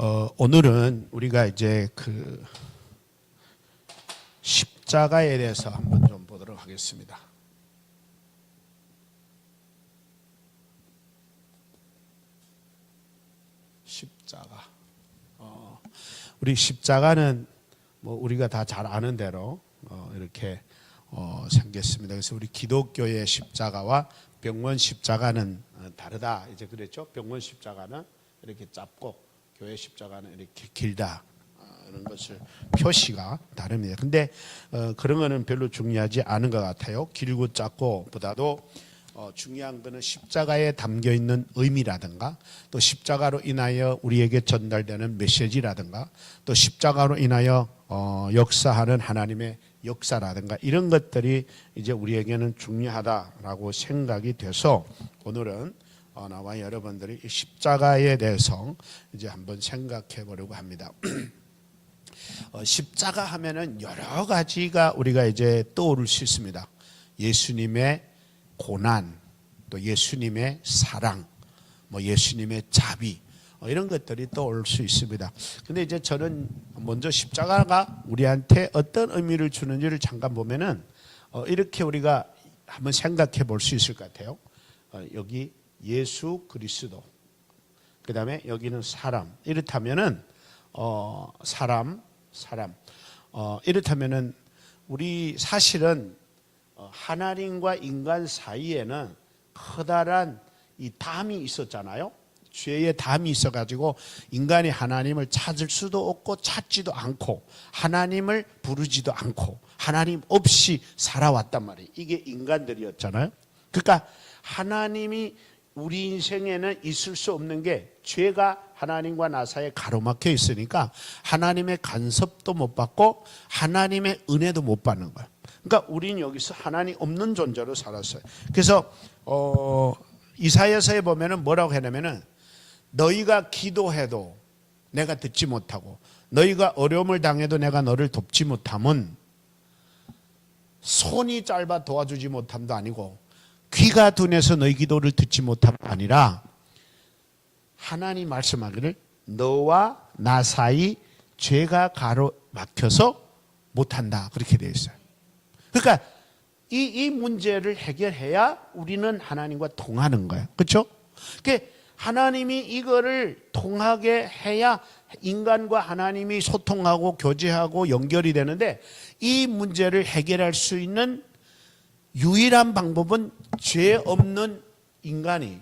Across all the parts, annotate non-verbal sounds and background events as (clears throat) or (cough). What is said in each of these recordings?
어, 오늘은 우리가 이제 그 십자가에 대해서 한번 좀 보도록 하겠습니다. 십자가. 어, 우리 십자가는 뭐 우리가 다 잘 아는 대로 어, 이렇게 어, 생겼습니다. 그래서 우리 기독교의 십자가와 병원 십자가는 어, 다르다. 이제 그랬죠. 병원 십자가는 이렇게 짧고 교회 십자가는 이렇게 길다. 어, 이런 것을 표시가 다릅니다. 근데 어, 그런 거는 별로 중요하지 않은 것 같아요. 길고 짧고 보다도 어, 중요한 거는 십자가에 담겨 있는 의미라든가 또 십자가로 인하여 우리에게 전달되는 메시지라든가 또 십자가로 인하여 어, 역사하는 하나님의 역사라든가 이런 것들이 이제 우리에게는 중요하다라고 생각이 돼서 오늘은 어, 나와 여러분들이 이 십자가에 대해서 이제 한번 생각해 보려고 합니다. (clears throat) 어, 십자가 하면은 여러 가지가 우리가 이제 떠오를 수 있습니다. 예수님의 고난, 또 예수님의 사랑, 뭐 예수님의 자비, 어, 이런 것들이 떠올 수 있습니다. 근데 이제 저는 먼저 십자가가 우리한테 어떤 의미를 주는지를 잠깐 보면은 어, 이렇게 우리가 한번 생각해 볼 수 있을 것 같아요. 어, 여기 예수 그리스도, 그 다음에 여기는 사람. 이렇다면은 어, 사람, 사람. 어, 이렇다면은 우리 사실은 어, 하나님과 인간 사이에는 커다란 이 담이 있었잖아요. 죄의 담이 있어가지고 인간이 하나님을 찾을 수도 없고 찾지도 않고 하나님을 부르지도 않고 하나님 없이 살아왔단 말이에요. 이게 인간들이었잖아요. 그러니까 하나님이 우리 인생에는 있을 수 없는 게 죄가 하나님과 나 사이에 가로막혀 있으니까 하나님의 간섭도 못 받고 하나님의 은혜도 못 받는 거야. 그러니까 우리는 여기서 하나님 없는 존재로 살았어요. 그래서 어, 이사야서에 보면은 뭐라고 했냐면은 너희가 기도해도 내가 듣지 못하고 너희가 어려움을 당해도 내가 너를 돕지 못함은 손이 짧아 도와주지 못함도 아니고 귀가 둔해서 너희 기도를 듣지 못함도 아니라 하나님 말씀하기를 너와 나 사이 죄가 가로막혀서 못한다 그렇게 되어 있어요. 그러니까 이, 이 문제를 해결해야 우리는 하나님과 통하는 거예요. 그렇죠? 그 하나님이 이거를 통하게 해야 인간과 하나님이 소통하고 교제하고 연결이 되는데 이 문제를 해결할 수 있는 유일한 방법은 죄 없는 인간이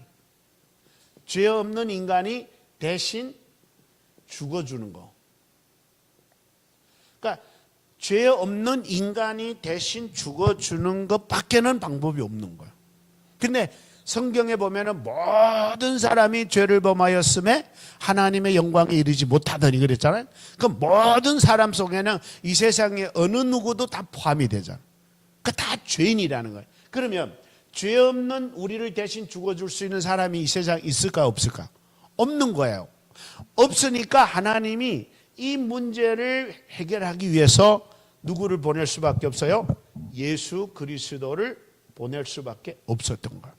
죄 없는 인간이 대신 죽어주는 거. 그러니까 죄 없는 인간이 대신 죽어주는 것밖에는 방법이 없는 거예요. 근데 성경에 보면은 모든 사람이 죄를 범하였음에 하나님의 영광에 이르지 못하더니 그랬잖아요. 그 모든 사람 속에는 이 세상에 어느 누구도 다 포함이 되잖아요. 그다 죄인이라는 거예요. 그러면 죄 없는 우리를 대신 죽어줄 수 있는 사람이 이 세상에 있을까 없을까? 없는 거예요. 없으니까 하나님이 이 문제를 해결하기 위해서 누구를 보낼 수밖에 없어요? 예수 그리스도를 보낼 수밖에 없었던 거예요.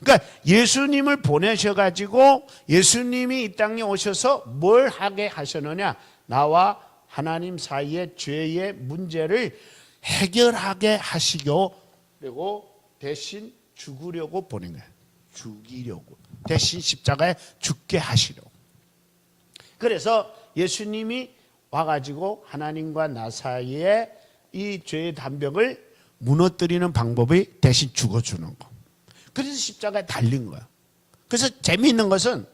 그러니까 예수님을 보내셔 가지고 예수님이 이 땅에 오셔서 뭘 하게 하셨느냐? 나와 하나님 사이의 죄의 문제를 해결하게 하시고 그리고 대신 죽으려고 보낸 거예요. 죽이려고. 대신 십자가에 죽게 하시려고. 그래서 예수님이 와가지고 하나님과 나 사이에 이 죄의 담벽을 무너뜨리는 방법이 대신 죽어주는 거. 그래서 십자가에 달린 거야. 그래서 재미있는 것은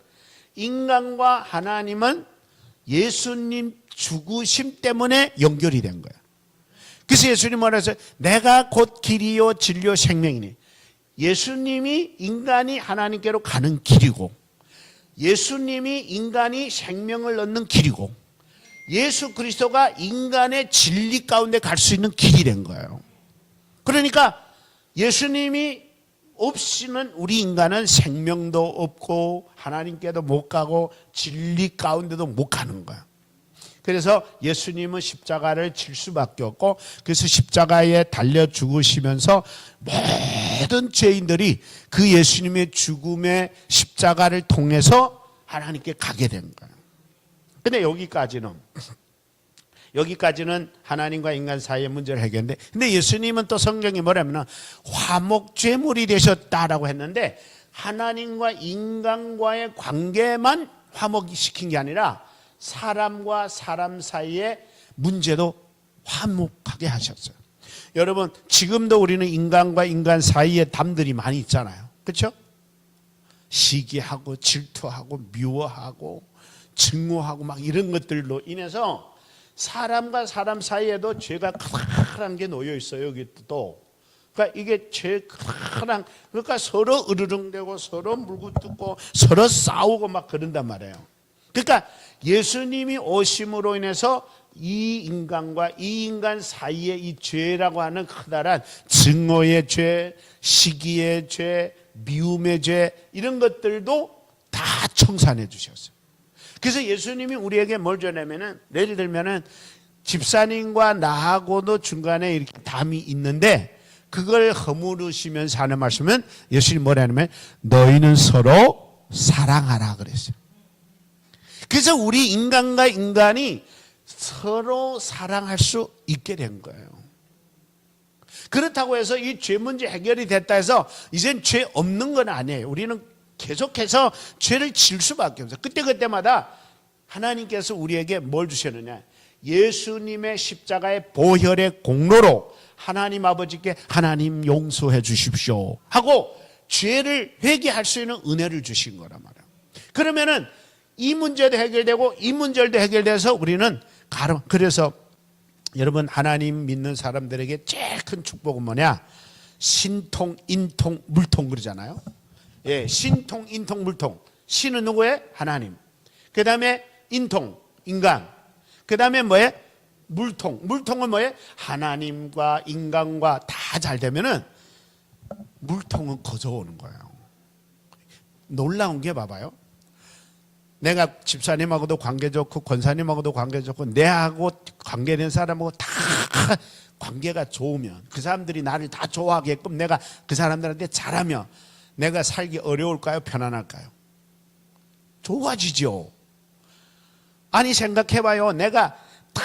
인간과 하나님은 예수님 죽으심 때문에 연결이 된 거야. 그래서 예수님 말해서 내가 곧 길이요 진리요 생명이니 예수님이 인간이 하나님께로 가는 길이고 예수님이 인간이 생명을 얻는 길이고 예수 그리스도가 인간의 진리 가운데 갈 수 있는 길이 된 거예요. 그러니까 예수님이 없이는 우리 인간은 생명도 없고 하나님께도 못 가고 진리 가운데도 못 가는 거야. 그래서 예수님은 십자가를 칠 수밖에 없고 그래서 십자가에 달려 죽으시면서 모든 죄인들이 그 예수님의 죽음의 십자가를 통해서 하나님께 가게 된 거야. 근데 여기까지는 여기까지는 하나님과 인간 사이의 문제를 해결했는데 근데 예수님은 또 성경이 뭐냐면 화목죄물이 되셨다라고 했는데 하나님과 인간과의 관계만 화목시킨 게 아니라 사람과 사람 사이의 문제도 화목하게 하셨어요. 여러분 지금도 우리는 인간과 인간 사이에 담들이 많이 있잖아요. 그렇죠? 시기하고 질투하고 미워하고 증오하고 막 이런 것들로 인해서 사람과 사람 사이에도 죄가 크다란 게 놓여 있어요. 여기 또. 그러니까 이게 죄 크다란 그러니까 서로 으르렁대고 서로 물고 뜯고 서로 싸우고 막 그런단 말이에요. 그러니까 예수님이 오심으로 인해서 이 인간과 이 인간 사이에 이 죄라고 하는 커다란 증오의 죄, 시기의 죄, 미움의 죄 이런 것들도 다 청산해 주셨어요. 그래서 예수님이 우리에게 뭘 전하면은 예를 들면은 집사님과 나하고도 중간에 이렇게 담이 있는데 그걸 허물으시면서 하는 말씀은 예수님 뭐라냐면 너희는 서로 사랑하라 그랬어요. 그래서 우리 인간과 인간이 서로 사랑할 수 있게 된 거예요. 그렇다고 해서 이 죄 문제 해결이 됐다 해서 이젠 죄 없는 건 아니에요. 우리는 계속해서 죄를 질 수밖에 없어요. 그때그때마다 하나님께서 우리에게 뭘 주셨느냐. 예수님의 십자가의 보혈의 공로로 하나님 아버지께 하나님 용서해 주십시오 하고 죄를 회개할 수 있는 은혜를 주신 거란 말이에요. 그러면은 이 문제도 해결되고 이 문제도 해결돼서 우리는 가름 그래서 여러분 하나님 믿는 사람들에게 제일 큰 축복은 뭐냐? 신통, 인통, 물통 그러잖아요. 예, 신통, 인통, 물통. 신은 누구예요? 하나님. 그 다음에 인통, 인간. 그 다음에 뭐예요? 물통. 물통은 뭐예요? 하나님과 인간과 다 잘 되면은 물통은 거저오는 거예요. 놀라운 게 봐봐요. 내가 집사님하고도 관계 좋고 권사님하고도 관계 좋고 내하고 관계된 사람하고 다 관계가 좋으면 그 사람들이 나를 다 좋아하게끔 내가 그 사람들한테 잘하면 내가 살기 어려울까요? 편안할까요? 좋아지죠. 아니 생각해봐요. 내가 다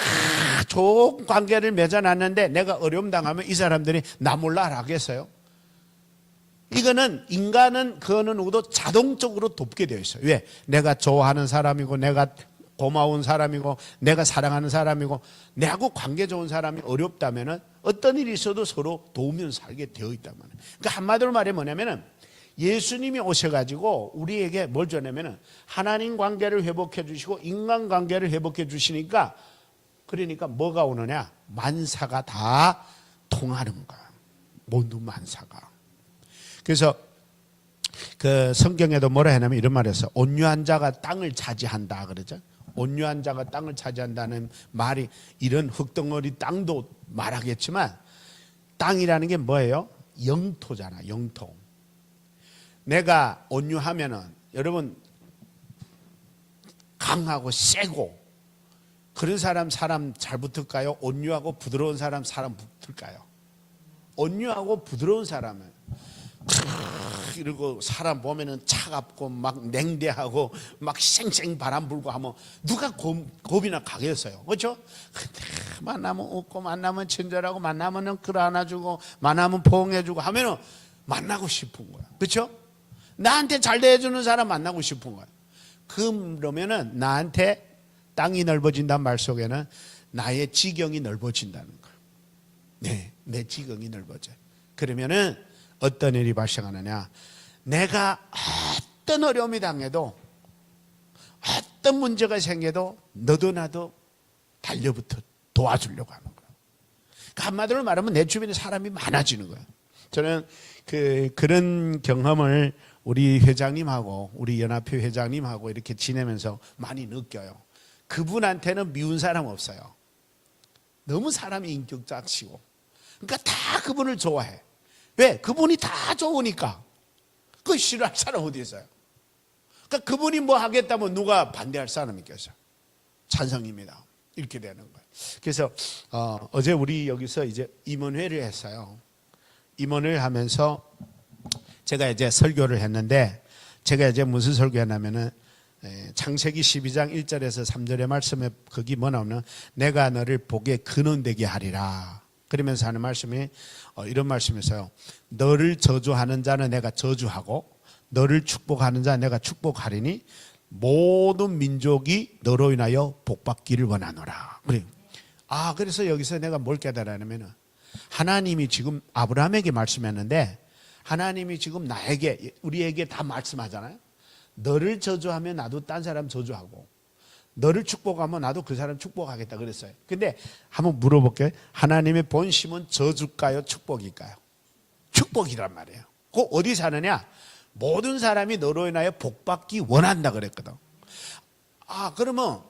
좋은 관계를 맺어놨는데 내가 어려움 당하면 이 사람들이 나 몰라 하겠어요? 이거는 인간은 그 어느 누구도 자동적으로 돕게 되어 있어요. 왜? 내가 좋아하는 사람이고 내가 고마운 사람이고 내가 사랑하는 사람이고 내하고 관계 좋은 사람이 어렵다면은 어떤 일이 있어도 서로 도우면서 살게 되어 말이에요. 그러니까 한마디로 말해 뭐냐면은 예수님이 오셔가지고 우리에게 뭘 주냐면은 하나님 관계를 회복해 주시고 인간 관계를 회복해 주시니까 그러니까 뭐가 오느냐 만사가 다 통하는 거야. 모두 만사가. 그래서 그 성경에도 뭐라 하냐면 이런 말에서 온유한 자가 땅을 차지한다 그러죠. 온유한 자가 땅을 차지한다는 말이 이런 흙덩어리 땅도 말하겠지만 땅이라는 게 뭐예요? 영토잖아, 영토. 내가 온유하면은 여러분 강하고 세고 그런 사람 사람 잘 붙을까요? 온유하고 부드러운 사람 사람 붙을까요? 온유하고 부드러운 사람은 이러고 사람 보면은 차갑고 막 냉대하고 막 쌩쌩 바람 불고 하면 누가 겁, 겁이나 가겠어요. 근데 만나면 웃고 만나면 친절하고 만나면은 끌 안아주고 만나면 포옹해주고 하면은 만나고 싶은 거야. 그렇죠? 나한테 잘 대해주는 사람 만나고 싶은 거야. 그러면은 나한테 땅이 넓어진다는 말 속에는 나의 지경이 넓어진다는 거야. 네, 내 지경이 넓어져. 그러면은 어떤 일이 발생하느냐? 내가 어떤 어려움이 당해도 어떤 문제가 생겨도 너도 나도 달려붙어 도와주려고 하는 거야. 그 한마디로 말하면 내 주변에 사람이 많아지는 거야. 저는 그 그런 경험을 우리 회장님하고 우리 연합회 회장님하고 이렇게 지내면서 많이 느껴요. 그분한테는 미운 사람 없어요. 너무 사람이 인격작시고. 그러니까 다 그분을 좋아해. 왜? 그분이 다 좋으니까. 그 싫어할 사람 어디 있어요? 그러니까 그분이 뭐 하겠다면 누가 반대할 사람이 있겠어요? 찬성입니다. 이렇게 되는 거예요. 그래서 어, 어제 우리 여기서 이제 임원회를 했어요. 임원을 하면서 제가 이제 설교를 했는데 제가 이제 무슨 설교했냐면은 에, 창세기 12장 1절에서 3절의 말씀에 거기 뭐 나오면 내가 너를 복의 근원 되게 하리라. 그러면서 하는 말씀이 어, 이런 말씀이세요. 너를 저주하는 자는 내가 저주하고 너를 축복하는 자 내가 축복하리니 모든 민족이 너로 인하여 복받기를 원하노라. 그래. 아, 그래서 여기서 내가 뭘 깨달았냐면은 하나님이 지금 아브라함에게 말씀했는데 하나님이 지금 나에게 우리에게 다 말씀하잖아요. 너를 저주하면 나도 딴 사람 저주하고 너를 축복하면 나도 그 사람 축복하겠다 그랬어요. 근데 한번 물어볼게요. 하나님의 본심은 저주일까요? 축복일까요? 축복이란 말이에요. 그 어디 사느냐? 모든 사람이 너로 인하여 복받기 원한다 그랬거든. 아, 그러면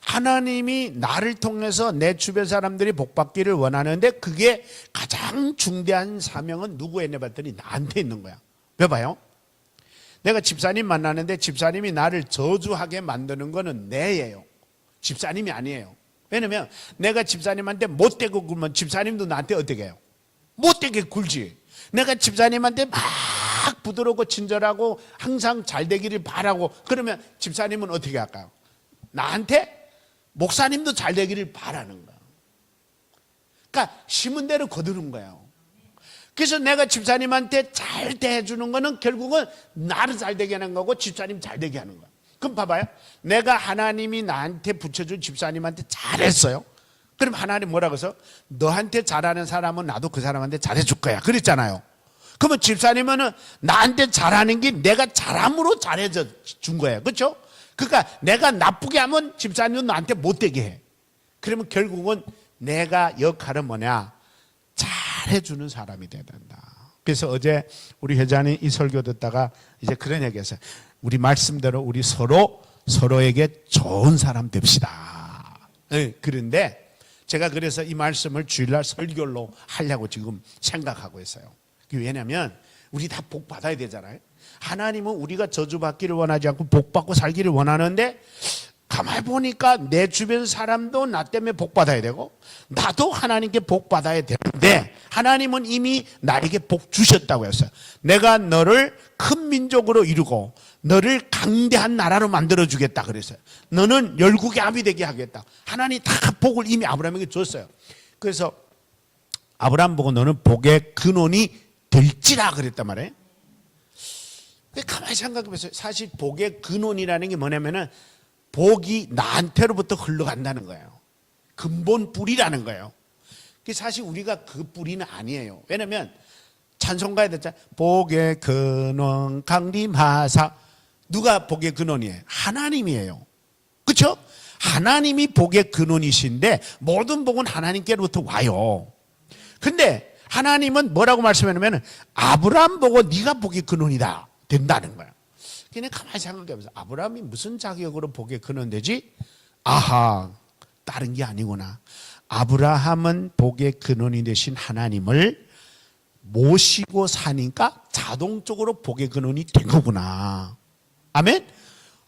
하나님이 나를 통해서 내 주변 사람들이 복받기를 원하는데 그게 가장 중대한 사명은 누구에게 봤더니 나한테 있는 거야. 왜 봐요? 내가 집사님 만나는데 집사님이 나를 저주하게 만드는 거는 내예요. 집사님이 아니에요. 왜냐면 내가 집사님한테 못되고 굴면 집사님도 나한테 어떻게 해요? 못되게 굴지. 내가 집사님한테 막 부드럽고 친절하고 항상 잘 되기를 바라고 그러면 집사님은 어떻게 할까요? 나한테 목사님도 잘 되기를 바라는 거야. 그러니까 심은 대로 거두는 거예요. 그래서 내가 집사님한테 잘 대해주는 거는 결국은 나를 잘 되게 하는 거고 집사님 잘 되게 하는 거야. 그럼 봐봐요. 내가 하나님이 나한테 붙여준 집사님한테 잘했어요. 그럼 하나님 뭐라고 해서 너한테 잘하는 사람은 나도 그 사람한테 잘해줄 거야. 그랬잖아요. 그러면 집사님은 나한테 잘하는 게 내가 잘함으로 잘해줘 준 거예요. 그렇죠? 그러니까 내가 나쁘게 하면 집사님은 나한테 못되게 해. 그러면 결국은 내가 역할은 뭐냐? 잘 해주는 사람이 돼야 된다. 그래서 어제 우리 회장이 이 설교 듣다가 이제 그런 얘기 했어요. 우리 말씀대로 우리 서로 서로에게 좋은 사람 됩시다. 네, 그런데 제가 그래서 이 말씀을 주일날 설교로 하려고 지금 생각하고 있어요. 왜냐하면 우리 다 복 받아야 되잖아요. 하나님은 우리가 저주받기를 원하지 않고 복 받고 살기를 원하는데 가만히 보니까 내 주변 사람도 나 때문에 복 받아야 되고 나도 하나님께 복 받아야 되는데 하나님은 이미 나에게 복 주셨다고 했어요. 내가 너를 큰 민족으로 이루고 너를 강대한 나라로 만들어 주겠다 그랬어요. 너는 열국의 압이 되게 하겠다. 하나님 다 복을 이미 아브라함에게 줬어요. 그래서 아브라함 보고 너는 복의 근원이 될지라 그랬단 말이에요. 가만히 생각해 보세요. 사실 복의 근원이라는 게 뭐냐면은 복이 나한테로부터 흘러간다는 거예요. 근본 뿌리라는 거예요. 그 사실 우리가 그 뿌리는 아니에요. 왜냐면 찬송가에 됐잖아요. 복의 근원 강림하사 누가 복의 근원이에요? 하나님이에요. 그렇죠? 하나님이 복의 근원이신데 모든 복은 하나님께로부터 와요. 근데 하나님은 뭐라고 말씀하냐면 아브라함 보고 네가 복의 근원이다 된다는 거야. 그냥 가만히 생각해보세요. 아브라함이 무슨 자격으로 복의 근원되지? 아하, 다른 게 아니구나. 아브라함은 복의 근원이 되신 하나님을 모시고 사니까 자동적으로 복의 근원이 된 거구나. 아멘?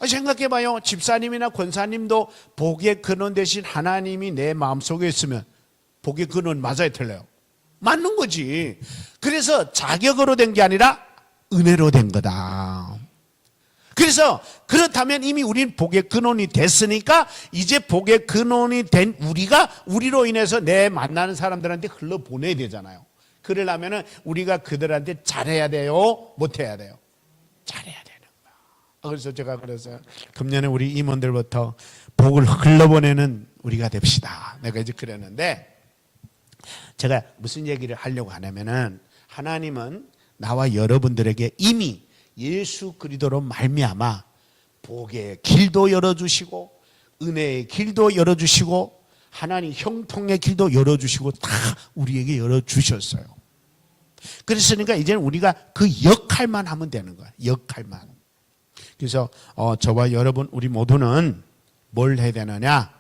생각해봐요. 집사님이나 권사님도 복의 근원 되신 하나님이 내 마음속에 있으면 복의 근원 맞아야 틀려요. 맞는 거지. 그래서 자격으로 된 게 아니라 은혜로 된 거다. 그래서 그렇다면 이미 우리는 복의 근원이 됐으니까 이제 복의 근원이 된 우리가 우리로 인해서 내 만나는 사람들한테 흘러 보내야 되잖아요. 그러려면은 우리가 그들한테 잘해야 돼요, 못해야 돼요. 잘해야 되는 거야. 그래서 제가 그래서 금년에 우리 임원들부터 복을 흘러보내는 우리가 됩시다. 내가 이제 그랬는데 제가 무슨 얘기를 하려고 하냐면은 하나님은 나와 여러분들에게 이미 예수 그리스도로 말미암아 복의 길도 열어주시고 은혜의 길도 열어주시고 하나님 형통의 길도 열어주시고 다 우리에게 열어주셨어요. 그랬으니까 이제는 우리가 그 역할만 하면 되는 거야. 역할만. 그래서 어, 저와 여러분 우리 모두는 뭘 해야 되느냐?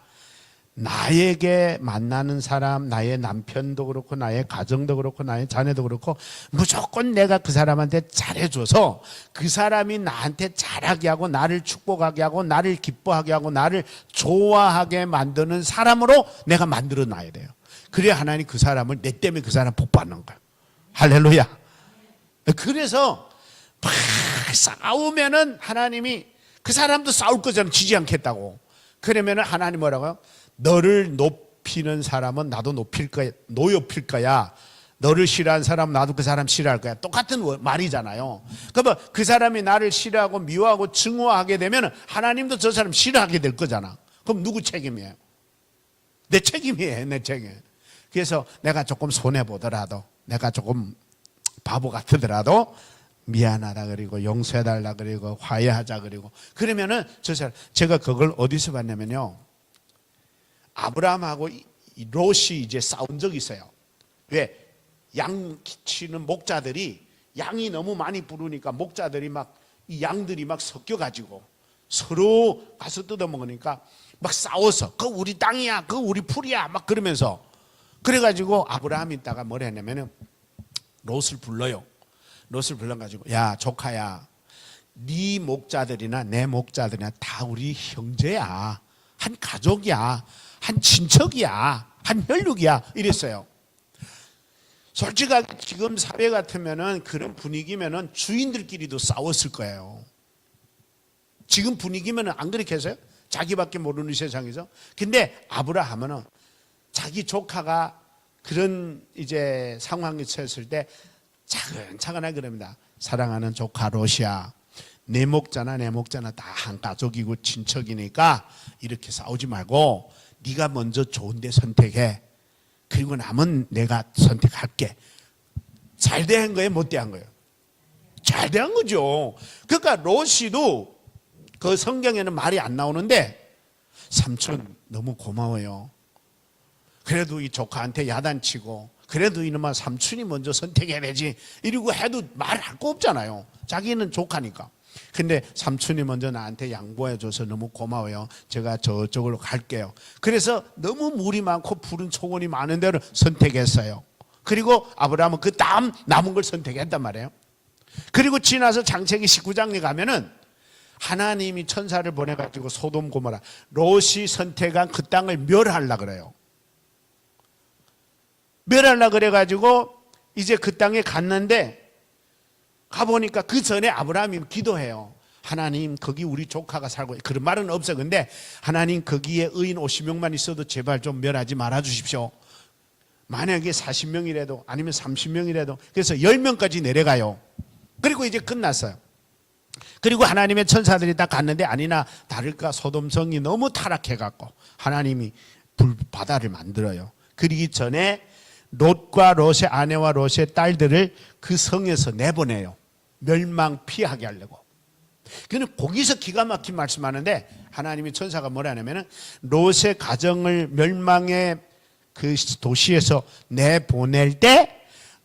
나에게 만나는 사람, 나의 남편도 그렇고, 나의 가정도 그렇고, 나의 자녀도 그렇고, 무조건 내가 그 사람한테 잘해줘서 그 사람이 나한테 잘하게 하고, 나를 축복하게 하고, 나를 기뻐하게 하고, 나를 좋아하게 만드는 사람으로 내가 만들어 놔야 돼요. 그래야 하나님 그 사람을, 내 때문에 그 사람 복 받는 거야. 할렐루야. 그래서 막 싸우면은 하나님이 그 사람도 싸울 거잖아. 지지 않겠다고. 그러면 하나님 뭐라고요? 너를 높이는 사람은 나도 높일 거야. 노엽힐 거야. 너를 싫어하는 사람은 나도 그 사람 싫어할 거야. 똑같은 워- 말이잖아요. 그러면 그 사람이 나를 싫어하고 미워하고 증오하게 되면 하나님도 저 사람 싫어하게 될 거잖아. 그럼 누구 책임이에요? 내 책임이에요. 내 책임. 그래서 내가 조금 손해 보더라도 내가 조금 바보 같으더라도 미안하다 그리고 용서해 달라 그리고 화해하자 그리고 그러면은 저 사람 제가 그걸 어디서 봤냐면요 아브라함하고 롯이 이제 싸운 적이 있어요. 왜? 양 키치는 목자들이 양이 너무 많이 부르니까 목자들이 막 이 양들이 막 섞여 가지고 서로 가서 뜯어 먹으니까 막 싸워서 그 우리 땅이야 그 우리 풀이야 막 그러면서 그래 가지고 아브라함이 있다가 뭘 했냐면은 롯을 불러요. 롯을 불러 가지고 야 조카야, 네 목자들이나 내 목자들이나 다 우리 형제야, 한 가족이야, 한 친척이야, 한 혈육이야 이랬어요. 솔직하게 지금 사회 같으면은 그런 분위기면은 주인들끼리도 싸웠을 거예요. 지금 분위기면은 안 그렇게 해서요? 자기밖에 모르는 세상에서. 근데 아브라함은 자기 조카가 그런 이제 상황에 처했을 때 차근차근하게 그럽니다. 사랑하는 조카 로시아. 내 목자나 내 목자나 다 한 가족이고 친척이니까 이렇게 싸우지 말고 네가 먼저 좋은 데 선택해. 그리고 남은 내가 선택할게. 잘된 거예요? 못된 거예요? 잘된 거죠. 그러니까 로시도 그 성경에는 말이 안 나오는데 삼촌 너무 고마워요. 그래도 이 조카한테 야단치고 그래도 이놈아 삼촌이 먼저 선택해야 되지 이러고 해도 말할 거 없잖아요 자기는 조카니까 근데 삼촌이 먼저 나한테 양보해줘서 너무 고마워요. 제가 저쪽으로 갈게요. 그래서 너무 물이 많고 푸른 초원이 많은 데를 선택했어요. 그리고 아브라함은 그 다음 남은 걸 선택했단 말이에요. 그리고 지나서 장세기 19장에 가면은 하나님이 천사를 보내가지고 소돔 고모라 롯이 선택한 그 땅을 멸하려 그래요. 멸하려 그래가지고 이제 그 땅에 갔는데 가보니까 그 전에 아브라함이 기도해요. 하나님 거기 우리 조카가 살고 그런 말은 없어 근데 하나님 거기에 의인 50명만 있어도 제발 좀 멸하지 말아 주십시오. 만약에 40명이라도 아니면 30명이라도 그래서 10명까지 내려가요. 그리고 이제 끝났어요. 그리고 하나님의 천사들이 다 갔는데 아니나 다를까 소돔성이 너무 타락해 갖고 하나님이 불 바다를 만들어요. 그러기 전에 롯과 롯의 아내와 롯의 딸들을 그 성에서 내보내요. 멸망 피하게 하려고. 그는 거기서 기가 막힌 말씀하는데 하나님이 천사가 뭐라 하냐면은 롯의 가정을 멸망의 그 도시에서 내보낼 때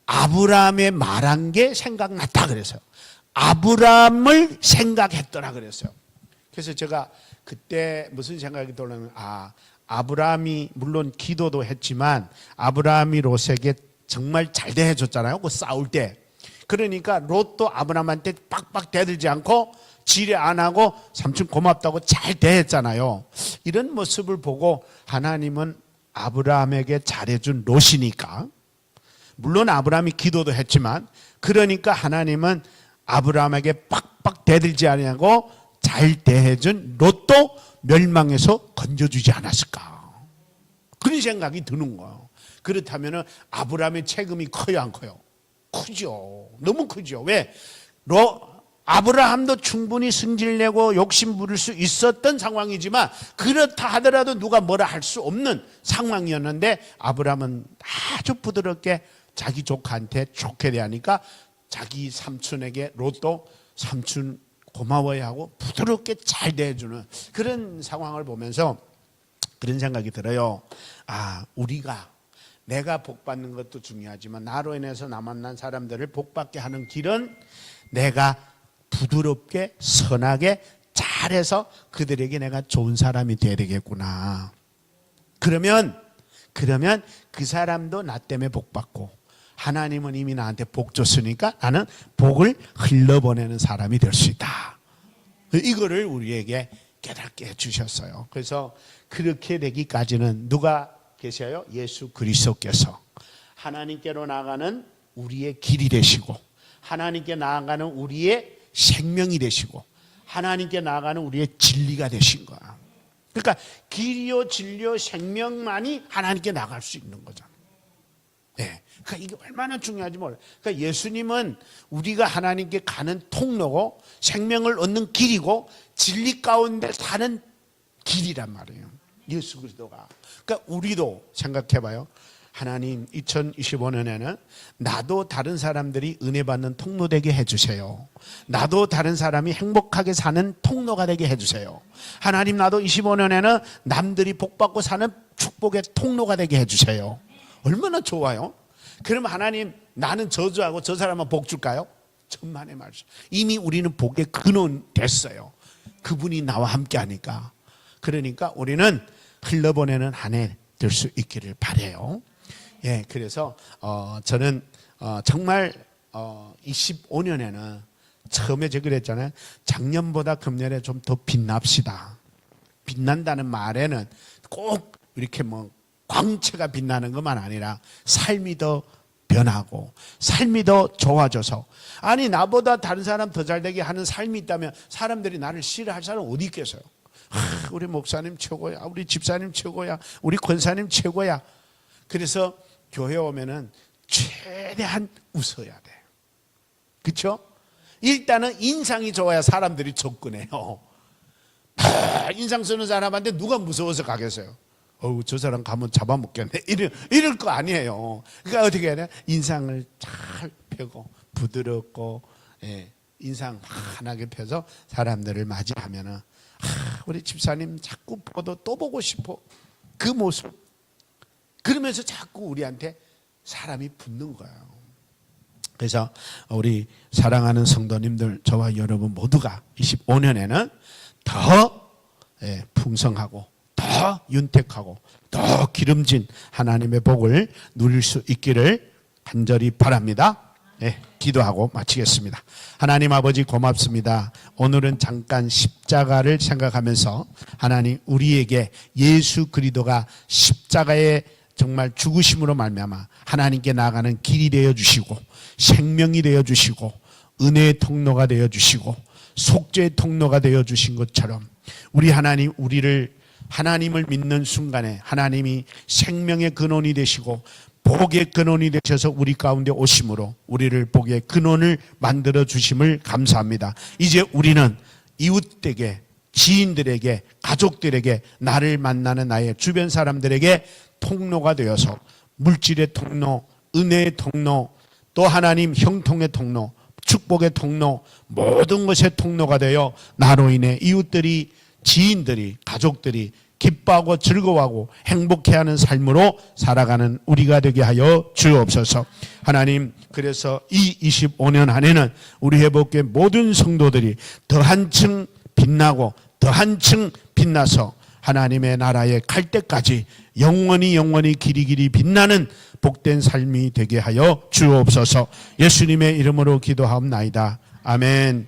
아브라함의 말한 게 생각났다 그래서요. 아브라함을 생각했더라 그랬어요. 그래서 제가 그때 무슨 생각이 들냐면 아 아브라함이 물론 기도도 했지만 아브라함이 롯에게 정말 잘 대해 줬잖아요. 그 싸울 때. 그러니까 롯도 아브라함한테 빡빡 대들지 않고 지뢰 안 하고 삼촌 고맙다고 잘 대했잖아요. 이런 모습을 보고 하나님은 아브라함에게 잘해준 롯이니까 물론 아브라함이 기도도 했지만 그러니까 하나님은 아브라함에게 빡빡 대들지 않냐고 잘 대해준 롯도 멸망에서 건져주지 않았을까 그런 생각이 드는 거예요 그렇다면 아브라함의 책임이 커요 안 커요? 크죠 너무 크죠 왜? 로, 아브라함도 충분히 승질내고 욕심 부릴 수 있었던 상황이지만 그렇다 하더라도 누가 뭐라 할 수 없는 상황이었는데 아브라함은 아주 부드럽게 자기 조카한테 좋게 대하니까 자기 삼촌에게 롯도 삼촌 고마워야 하고 부드럽게 잘 대해주는 그런 상황을 보면서 그런 생각이 들어요. 아, 우리가 내가 복 받는 것도 중요하지만 나로 인해서 나 만난 사람들을 복 받게 하는 길은 내가 부드럽게 선하게 잘해서 그들에게 내가 좋은 사람이 되야 되겠구나. 그러면 그러면 그 사람도 나 때문에 복 받고 하나님은 이미 나한테 복 줬으니까 나는 복을 흘러보내는 사람이 될 수 있다. 이거를 우리에게 깨닫게 해주셨어요. 그래서 그렇게 되기까지는 누가 계셔요? 예수 그리스도께서 하나님께로 나가는 우리의 길이 되시고 하나님께 나아가는 우리의 생명이 되시고 하나님께 나아가는 우리의 진리가 되신 거야. 그러니까 길이요 진리요 생명만이 하나님께 나갈 수 있는 거잖아. 예. 그러니까 이게 얼마나 중요한지 몰라. 그러니까 예수님은 우리가 하나님께 가는 통로고 생명을 얻는 길이고 진리 가운데 사는 길이란 말이에요. 예수 그리스도가. 그러니까 우리도 생각해 봐요. 하나님 2025년에는 나도 다른 사람들이 은혜 받는 통로 되게 해 주세요. 나도 다른 사람이 행복하게 사는 통로가 되게 해 주세요. 하나님 나도 25년에는 남들이 복 받고 사는 축복의 통로가 되게 해 주세요. 얼마나 좋아요? 그럼 하나님 나는 저주하고 저 사람은 복 줄까요? 천만의 말씀. 이미 우리는 복의 근원 됐어요. 그분이 나와 함께 하니까. 그러니까 우리는 흘러보내는 한 해 될 수 있기를 바래요. 예, 그래서 어, 저는 어, 정말 어, 25년에는 처음에 제가 그랬잖아요. 작년보다 금년에 좀 더 빛납시다. 빛난다는 말에는 꼭 이렇게 뭐 광채가 빛나는 것만 아니라 삶이 더 변하고 삶이 더 좋아져서 아니 나보다 다른 사람 더 잘되게 하는 삶이 있다면 사람들이 나를 싫어할 사람 어디 있겠어요? 아, 우리 목사님 최고야, 우리 집사님 최고야, 우리 권사님 최고야. 그래서 교회 오면은 최대한 웃어야 돼. 그렇죠? 일단은 인상이 좋아야 사람들이 접근해요. 아, 인상 쓰는 사람한테 누가 무서워서 가겠어요? 어우, 저 사람 가면 잡아먹겠네. (laughs) 이럴, 이럴 거 아니에요. 그러니까 어떻게 해야 돼? 인상을 잘 펴고, 부드럽고, 예, 인상 환하게 펴서 사람들을 맞이하면 은, 아, 우리 집사님 자꾸 보도 또 보고 싶어. 그 모습. 그러면서 자꾸 우리한테 사람이 붙는 거예요. 그래서 우리 사랑하는 성도님들, 저와 여러분 모두가 25년에는 더 예, 풍성하고 더 윤택하고 더 기름진 하나님의 복을 누릴 수 있기를 간절히 바랍니다. 예, 기도하고 마치겠습니다. 하나님 아버지 고맙습니다. 오늘은 잠깐 십자가를 생각하면서 하나님 우리에게 예수 그리스도가 십자가에 정말 죽으심으로 말미암아 하나님께 나아가는 길이 되어 주시고 생명이 되어 주시고 은혜의 통로가 되어 주시고 속죄의 통로가 되어 주신 것처럼 우리 하나님 우리를 하나님을 믿는 순간에 하나님이 생명의 근원이 되시고 복의 근원이 되셔서 우리 가운데 오심으로 우리를 복의 근원을 만들어 주심을 감사합니다. 이제 우리는 이웃에게 지인들에게 가족들에게 나를 만나는 나의 주변 사람들에게 통로가 되어서 물질의 통로, 은혜의 통로, 또 하나님 형통의 통로, 축복의 통로, 모든 것의 통로가 되어 나로 인해 이웃들이 지인들이 가족들이 기뻐하고 즐거워하고 행복해하는 삶으로 살아가는 우리가 되게 하여 주옵소서. 하나님 그래서 이 25년 안에는 우리 회복의 모든 성도들이 더 한층 빛나고 더 한층 빛나서 하나님의 나라에 갈 때까지 영원히 영원히 길이 길이 빛나는 복된 삶이 되게 하여 주옵소서. 예수님의 이름으로 기도하옵나이다. 아멘.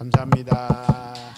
감사합니다.